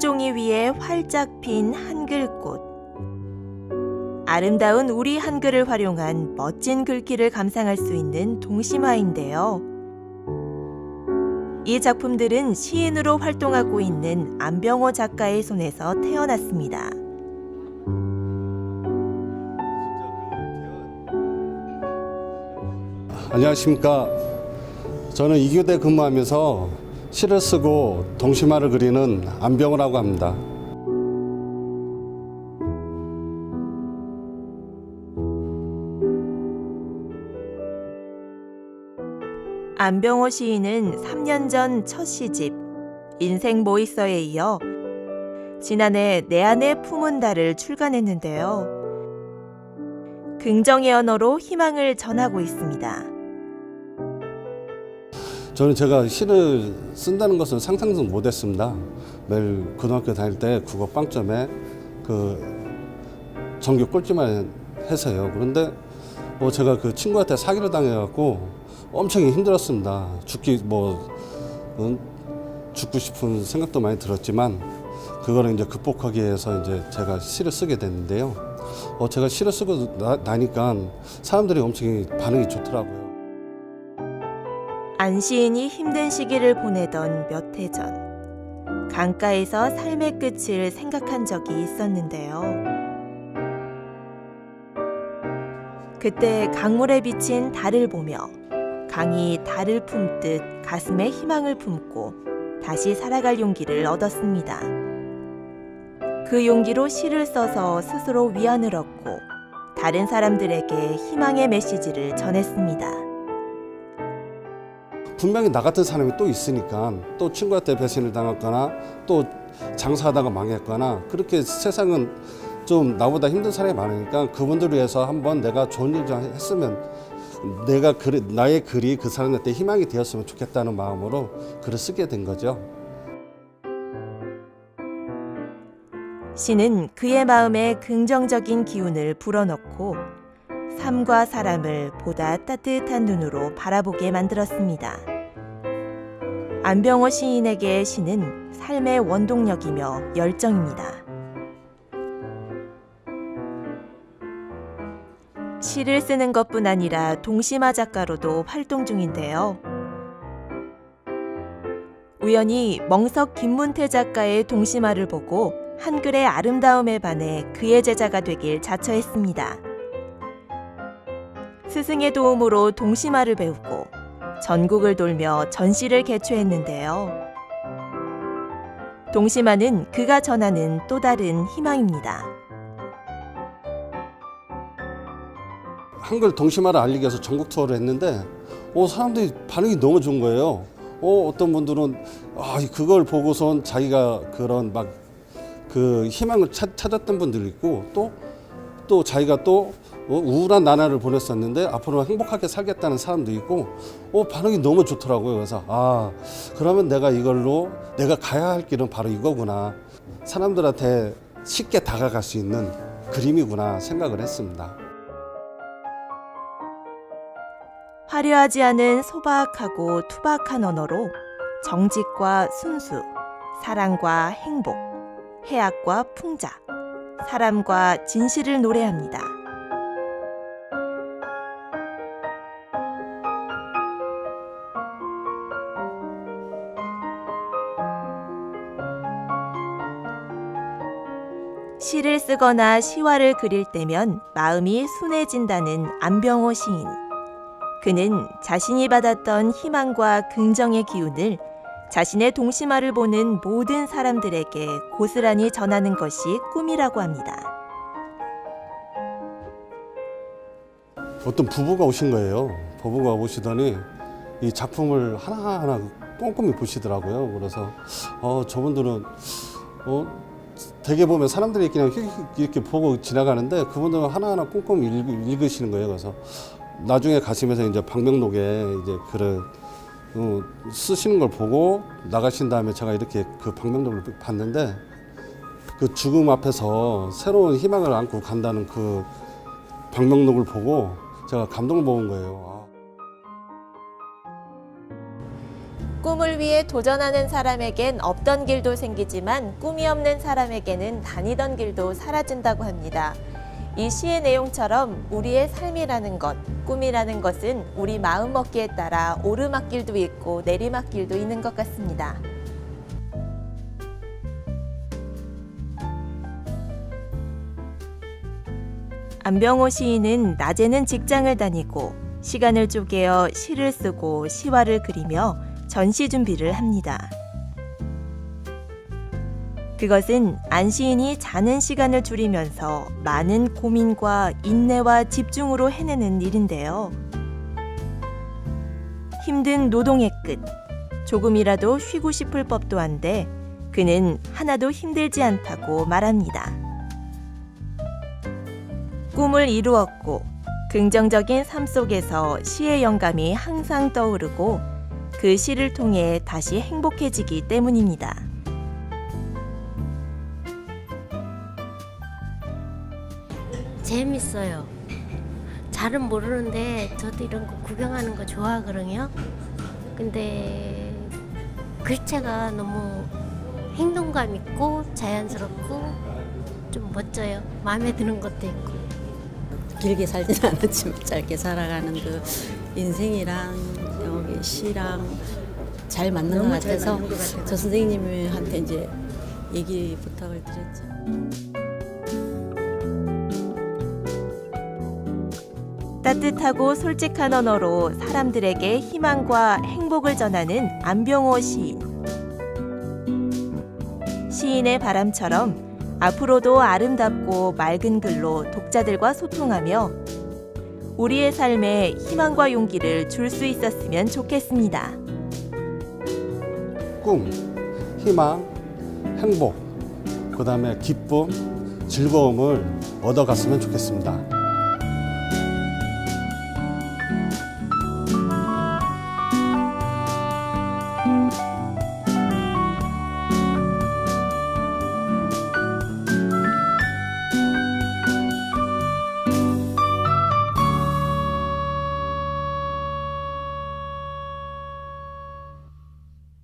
종이 위에 활짝 핀 한글꽃. 아름다운 우리 한글을 활용한 멋진 글귀를 감상할 수 있는 동심화인데요. 이 작품들은 시인으로 활동하고 있는 안병호 작가의 손에서 태어났습니다. 안녕하십니까. 저는 이교대 근무하면서 시를 쓰고 동심화를 그리는 안병호라고 합니다. 안병호 시인은 3년 전 첫 시집 인생 뭐 있어에 이어 지난해 내 안에 품은 달을 출간했는데요. 긍정의 언어로 희망을 전하고 있습니다. 저는 제가 시를 쓴다는 것을 상상도 못했습니다. 매일 고등학교 다닐 때 국어 빵점에 그 전교 꼴찌만 해서요. 그런데 뭐 제가 그 친구한테 사기를 당해갖고 엄청 힘들었습니다. 죽기 뭐 음, 죽고 싶은 생각도 많이 들었지만 그거를 이제 극복하기 위해서 이제 제가 시를 쓰게 됐는데요. 어, 제가 시를 쓰고 나, 나니까 사람들이 엄청 반응이 좋더라고요. 안 시인이 힘든 시기를 보내던 몇 해 전, 강가에서 삶의 끝을 생각한 적이 있었는데요. 그때 강물에 비친 달을 보며 강이 달을 품듯 가슴에 희망을 품고 다시 살아갈 용기를 얻었습니다. 그 용기로 시를 써서 스스로 위안을 얻고 다른 사람들에게 희망의 메시지를 전했습니다. 분명히 나 같은 사람이 또 있으니까 또 친구한테 배신을 당했거나 또 장사하다가 망했거나 그렇게 세상은 좀 나보다 힘든 사람이 많으니까 그분들을 위해서 한번 내가 좋은 일 좀 했으면 내가 글, 나의 글이 그 사람한테 희망이 되었으면 좋겠다는 마음으로 글을 쓰게 된 거죠. 시는 그의 마음에 긍정적인 기운을 불어넣고 삶과 사람을 보다 따뜻한 눈으로 바라보게 만들었습니다. 안병호 시인에게 시는 삶의 원동력이며 열정입니다. 시를 쓰는 것뿐 아니라 동심화 작가로도 활동 중인데요. 우연히 멍석 김문태 작가의 동심화를 보고 한글의 아름다움에 반해 그의 제자가 되길 자처했습니다. 스승의 도움으로 동심화를 배우고 전국을 돌며 전시를 개최했는데요. 동심화는 그가 전하는 또 다른 희망입니다. 한글 동심화를 알리기 위해서 전국 투어를 했는데 어, 사람들이 반응이 너무 좋은 거예요. 어, 어떤 분들은 아, 그걸 보고선 자기가 그런 막 그 희망을 찾, 찾았던 분들이 있고 또, 또 자기가 또 어, 우울한 나날을 보냈었는데 앞으로 행복하게 살겠다는 사람도 있고 어, 반응이 너무 좋더라고요. 그래서 아, 그러면 내가 이걸로 내가 가야 할 길은 바로 이거구나. 사람들한테 쉽게 다가갈 수 있는 그림이구나 생각을 했습니다. 화려하지 않은 소박하고 투박한 언어로 정직과 순수, 사랑과 행복, 해악과 풍자, 사람과 진실을 노래합니다. 시를 쓰거나 시화를 그릴 때면 마음이 순해진다는 안병호 시인. 그는 자신이 받았던 희망과 긍정의 기운을 자신의 동심화를 보는 모든 사람들에게 고스란히 전하는 것이 꿈이라고 합니다. 어떤 부부가 오신 거예요. 부부가 오시더니 이 작품을 하나하나 꼼꼼히 보시더라고요. 그래서 어, 저분들은 어, 되게 보면 사람들이 그냥 이렇게 보고 지나가는데 그분들은 하나하나 꼼꼼히 읽, 으시는 거예요. 그래서 나중에 가시면서 이제 방명록에 이제 글을 어, 쓰시는 걸 보고 나가신 다음에 제가 이렇게 그 방명록을 봤는데 그 죽음 앞에서 새로운 희망을 안고 간다는 그 방명록을 보고 제가 감동을 먹은 거예요. 꿈을 위해 도전하는 사람에겐 없던 길도 생기지만 꿈이 없는 사람에게는 다니던 길도 사라진다고 합니다. 이 시의 내용처럼 우리의 삶이라는 것, 꿈이라는 것은 우리 마음 먹기에 따라 오르막길도 있고 내리막길도 있는 것 같습니다. 안병호 시인은 낮에는 직장을 다니고 시간을 쪼개어 시를 쓰고 시화를 그리며 전시 준비를 합니다. 그것은 안 시인이 자는 시간을 줄이면서 많은 고민과 인내와 집중으로 해내는 일인데요. 힘든 노동의 끝, 조금이라도 쉬고 싶을 법도 한데 그는 하나도 힘들지 않다고 말합니다. 꿈을 이루었고 긍정적인 삶 속에서 시의 영감이 항상 떠오르고 그 시를 통해 다시 행복해지기 때문입니다. 재밌어요. 잘은 모르는데 저도 이런 거 구경하는 거 좋아하거든요. 근데 글체가 너무 행동감 있고 자연스럽고 좀 멋져요. 마음에 드는 것도 있고. 길게 살지는 않았지만 짧게 살아가는 그 인생이랑 여기 시랑 잘 맞는 것 같아서 저 선생님한테 이제 얘기 부탁을 드렸죠. 따뜻하고 솔직한 언어로 사람들에게 희망과 행복을 전하는 안병호 시인. 시인의 바람처럼 앞으로도 아름답고 맑은 글로 독자들과 소통하며 우리의 삶에 희망과 용기를 줄 수 있었으면 좋겠습니다. 꿈, 희망, 행복, 그 다음에 기쁨, 즐거움을 얻어갔으면 좋겠습니다.